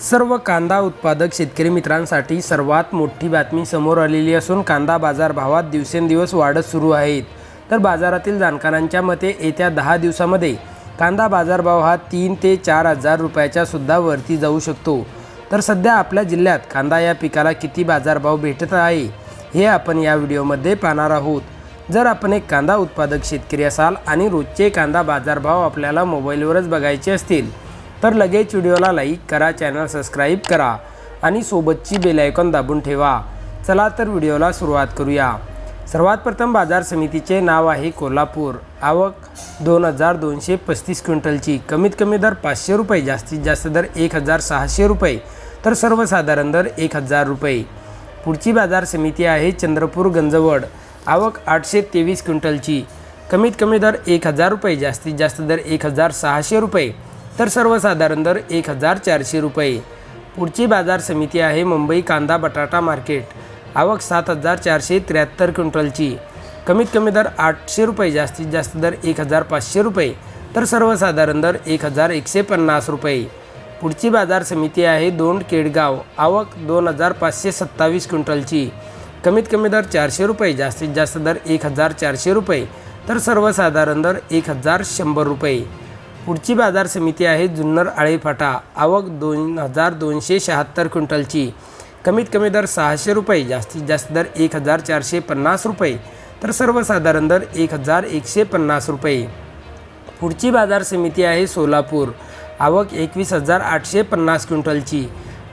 सर्व कांदा उत्पादक शेतकरी मित्रांसाठी सर्वात मोठी बातमी समोर आलेली असून कांदा बाजार भावात दिवसेंदिवस वाढत सुरू आहेत. तर बाजारातील जाणकारांच्या मते येत्या दहा दिवसामध्ये कांदा बाजारभाव हा तीन ते चार हजार रुपयाच्या सुद्धा वरती जाऊ शकतो. तर सध्या आपल्या जिल्ह्यात कांदा या पिकाला किती बाजारभाव भेटत आहे हे आपण या व्हिडिओमध्ये पाहणार आहोत. जर आपण एक कांदा उत्पादक शेतकरी असाल आणि रोजचे कांदा बाजारभाव आपल्याला मोबाईलवरच बघायचे असतील तर लगेच व्हिडिओला लाईक करा चॅनल सबस्क्राईब करा आणि सोबतची बेलायकॉन दाबून ठेवा. चला तर व्हिडिओला सुरुवात करूया. सर्वात प्रथम बाजार समितीचे नाव आहे कोल्हापूर. आवक दोन हजार दोनशे पस्तीस क्विंटलची. कमीत कमी दर पाचशे रुपये जास्तीत जास्त दर एक हजार सहाशे रुपये तर सर्वसाधारण दर एक हजार रुपये. पुढची बाजार समिती आहे चंद्रपूर गंजवड. आवक आठशे तेवीस क्विंटलची. कमीत कमी दर एक हजार रुपये जास्तीत जास्त दर एक हजार सहाशे रुपये. तर सर्वसाधारण दर एक हजार चारशे रुपये. पुढची बाजार समिती आहे मुंबई कांदा बटाटा मार्केट. आवक सात हजार चारशे त्र्याहत्तर क्विंटलची. कमीत कमी दर आठशे रुपये जास्तीत जास्त दर एक हजार पाचशे रुपये. तर सर्वसाधारण दर एक हजार एकशे पन्नास रुपये. पुढची बाजार समिती आहे दोन केडगाव. आवक दोन हजार पाचशे सत्तावीस क्विंटलची. कमीत कमी दर चारशे रुपये जास्तीत जास्त दर एक हजार चारशे रुपये. तर सर्वसाधारण दर एक हजार शंभर रुपये. पुढची बाजार समिती आहे जुन्नर आळेफाटा. आवक दोन हजार दोनशे शहात्तर क्विंटलची. कमीत कमी दर सहाशे रुपये जास्तीत जास्त दर एक हजार चारशे पन्नास रुपये तर सर्वसाधारण दर एक हजार एकशे पन्नास रुपये. पुढची बाजार समिती आहे सोलापूर. आवक एकवीस हजार आठशे पन्नास क्विंटलची.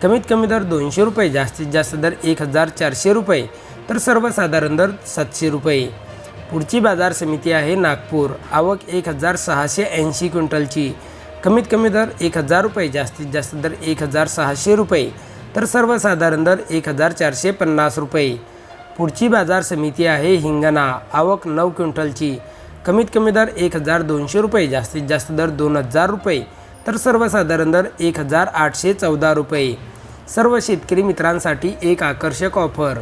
कमीत कमी दर दोनशे रुपये जास्तीत जास्त दर एक हजार चारशे रुपये तर सर्वसाधारण दर सातशे रुपये. पुढची बाजार समिती आहे नागपूर. आवक एक हजार सहाशे ऐंशी क्विंटलची. कमीत कमी दर एक हजार रुपये जास्तीत जास्त दर एक हजार सहाशे रुपये. तर सर्वसाधारण दर एक हजार चारशे पन्नास रुपये. पुढची बाजार समिती आहे हिंगणा. आवक नऊ क्विंटलची. कमीत कमी दर एक हजार दोनशे रुपये जास्तीत जास्त दर दोन हजार रुपये. तर सर्वसाधारण दर एक हजार आठशे चौदा रुपये. सर्व शेतकरी मित्रांसाठी एक आकर्षक ऑफर.